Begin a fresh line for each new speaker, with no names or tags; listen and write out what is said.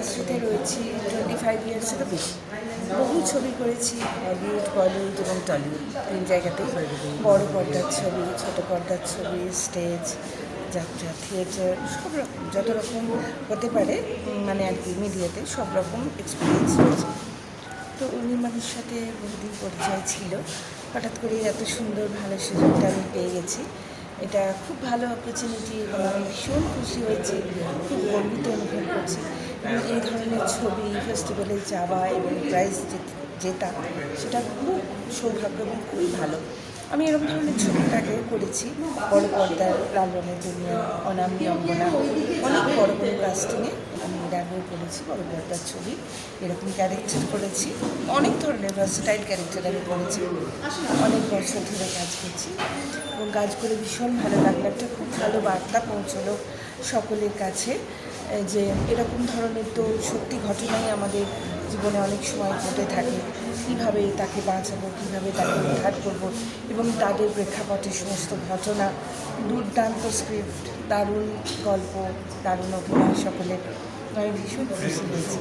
ইন্ডাস্ট্রিতে রয়েছি twenty five ইয়ার্সেরও বেশি। বহু ছবি করেছি হলিউড বলিউড এবং টলিউড তিন জায়গাতেই। বড় পর্দার ছবি, ছোট পর্দার ছবি স্টেজ যাত্রা থিয়েটার সব রকম, যত রকম হতে পারে মানে আর কি মিডিয়াতে সব রকম এক্সপিরিয়েন্স রয়েছে তো উনি মানুষ সাথে বহুদিন পরিচয় ছিল। হঠাৎ করে এত সুন্দর, ভালো সুযোগটা আমি পেয়ে গেছি। এটা খুব ভালো অপরচুনিটি এবং আমি ভীষণ খুশি হয়েছি, খুব গর্বিত অনুভব করছি। এই ধরনের ছবি ফেস্টিভ্যালে যাওয়া এবং প্রাইজ জেতা সেটা খুব সৌভাগ্য এবং খুবই ভালো। আমি এরকম ধরনের ছবির করেছি। বড় পর্দার লাল রঙের দুনিয়া অনামী অঙ্গনা অনেক বড় বড় কাস্টিংয়ে আমি এর করেছি, বড় পর্দার ছবি। এরকম ক্যারেক্টার করেছি। অনেক ধরনের ভার্সেটাইল ক্যারেক্টার আমি করেছি। অনেক বছর ধরে কাজ করছি। এবং কাজ করে ভীষণ ভালো লাগল। একটা খুব ভালো বার্তা পৌঁছলো সকলের কাছে। যে এরকম ধরনের তো সত্যি ঘটনাই আমাদের জীবনে অনেক সময় ঘটে থাকে। কীভাবে তাকে বাঁচাবো, কীভাবে তাকে উদ্ধার করব এবং তাদের প্রেক্ষাপটে সমস্ত ঘটনা, দুর্দান্ত স্ক্রিপ্ট দারুণ গল্প, দারুণ অভিনয় সকলের। আমি ভীষণ খুশি হয়েছি।